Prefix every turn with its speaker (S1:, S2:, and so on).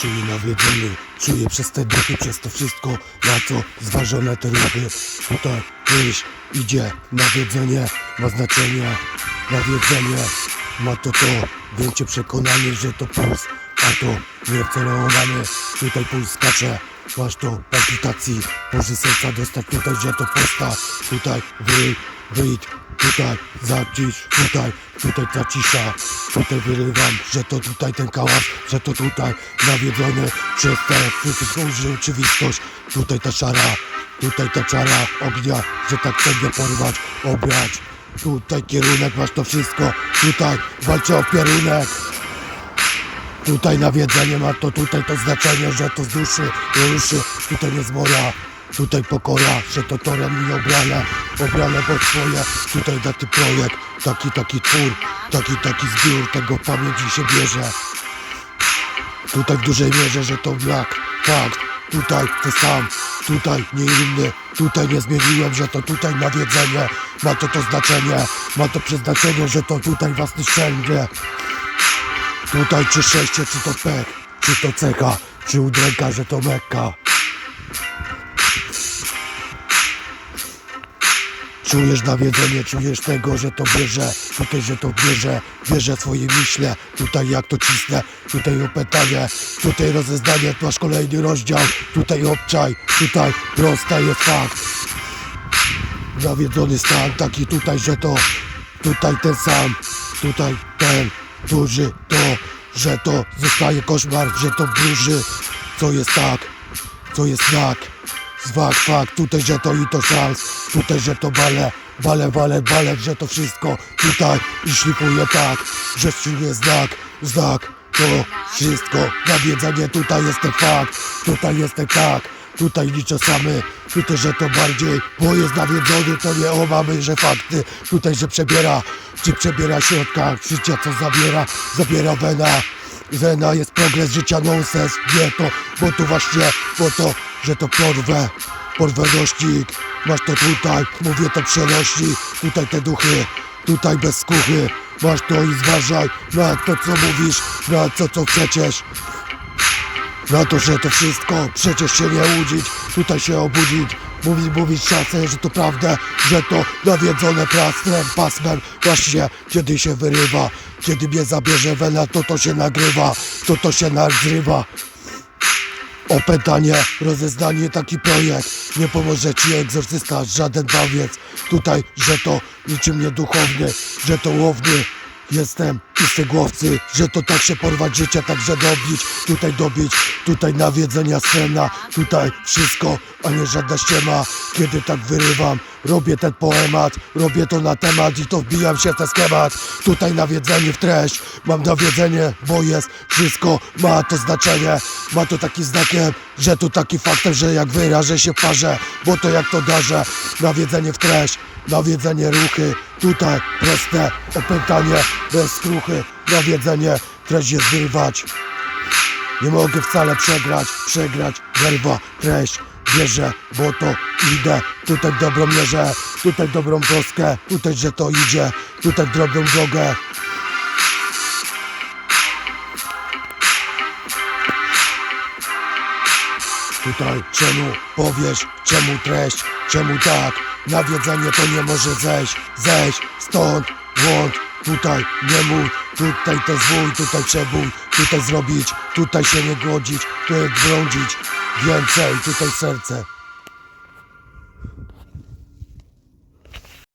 S1: Czuję nawiedzony, czuję przez te duchy, przez to wszystko, na co zważone te ruchy. Tutaj myśl idzie, nawiedzenie ma znaczenie, nawiedzenie ma to to, większe przekonanie, że to puls, a to nie tutaj puls skacze. Masz to palpitacji, może serca dostać tutaj, że to posta, tutaj wyj, wyjdź, tutaj zacisz, tutaj, tutaj ta cisza, tutaj wyrywam, że to tutaj ten kałas, że to tutaj nawiedzony przez tę fizyczną rzeczywistość, tutaj ta szara, tutaj ta czara ognia, że tak sobie porwać, obrać, tutaj kierunek, masz to wszystko, tutaj walczę o pierunek. Tutaj nawiedzenie ma to tutaj to znaczenie, że to z duszy ruszy, tutaj nie zmora, tutaj pokora, że to torem mi obrane, obrane pod swoje, tutaj taki projekt, taki taki twór, taki taki zbiór, tego pamięci się bierze. Tutaj w dużej mierze, że to brak, fakt, tutaj ty sam, tutaj nie inny, tutaj nie zmieniłem, że to tutaj nawiedzenie, ma to to znaczenie, ma to przeznaczenie, że to tutaj was nie szczędzie. Tutaj czy szczęście, czy to pech, czy to cecha, czy udręka, że to mekka. Czujesz nawiedzenie, czujesz tego, że to bierze, tutaj, że to bierze, bierze swoje myśle, tutaj jak to cisnę, tutaj opętanie, tutaj rozeznanie, tu kolejny rozdział, tutaj obczaj, tutaj prosta jest fakt. Nawiedzony stan taki tutaj, że to, tutaj ten sam, tutaj ten, duży to, że to zostaje koszmar, że to wróży, co jest tak, co jest znak, zwak, fakt, tutaj, że to i to szans, tutaj, że to bale, bale, bale, bale, że to wszystko tutaj i szlifuje tak, że silnie znak, znak, to wszystko, nawiedzenie, tutaj jest ten fakt, tutaj jest ten tak, Tutaj liczę samy, tutaj, że to bardziej, bo jest nawiedzony, to nie omamy, że fakty, tutaj, że przebiera, czy przebiera środka, życia, co zabiera, zabiera wena, wena jest progres życia, nonsens, nie to, bo tu właśnie, bo to, że to porwę, porwę dościg, masz to tutaj, mówię to przenośni, tutaj te duchy, tutaj bez skuchy, masz to i zważaj na to, co mówisz, na to, co przecież, na to, że to wszystko przecież się nie łudzić, tutaj się obudzić, mówić, mówić szansę, że to prawda, że to nawiedzone plastrem, pasmem, właśnie kiedy się wyrywa, kiedy mnie zabierze wena, to to się nagrywa, to to się nagrywa. Opętanie, rozeznanie, taki projekt. Nie pomoże ci egzorcysta, żaden bawiec. Tutaj, że to niczym nieduchowny Że to łowny Jestem głowcy, że to tak się porwać życia, także dobić, tutaj dobić, tutaj nawiedzenia scena, tutaj wszystko, a nie żadna ściema, kiedy tak wyrywam, robię ten poemat, robię to na temat i to wbijam się w ten schemat, tutaj nawiedzenie w treść, mam nawiedzenie, bo jest wszystko, ma to znaczenie, ma to taki znakiem, że to taki faktem, że jak wyrażę się w parze, bo to jak to darzę, nawiedzenie w treść, nawiedzenie ruchy, tutaj proste opętanie, bez skruchy, nawiedzenie, treść jest wyrwać. Nie mogę wcale przegrać, przegrać, werwa, treść, bierze, bo to idę, tutaj dobrą mierze, tutaj dobrą troskę, tutaj, że to idzie, tutaj drobną drogę. Tutaj czemu powiesz, czemu treść, czemu tak Nawiedzenie to nie może zejść, zejść stąd, błąd Tutaj nie mów, tutaj to zwój, tutaj przebój Tutaj zrobić, tutaj się nie godzić, tutaj brądzić Więcej, tutaj serce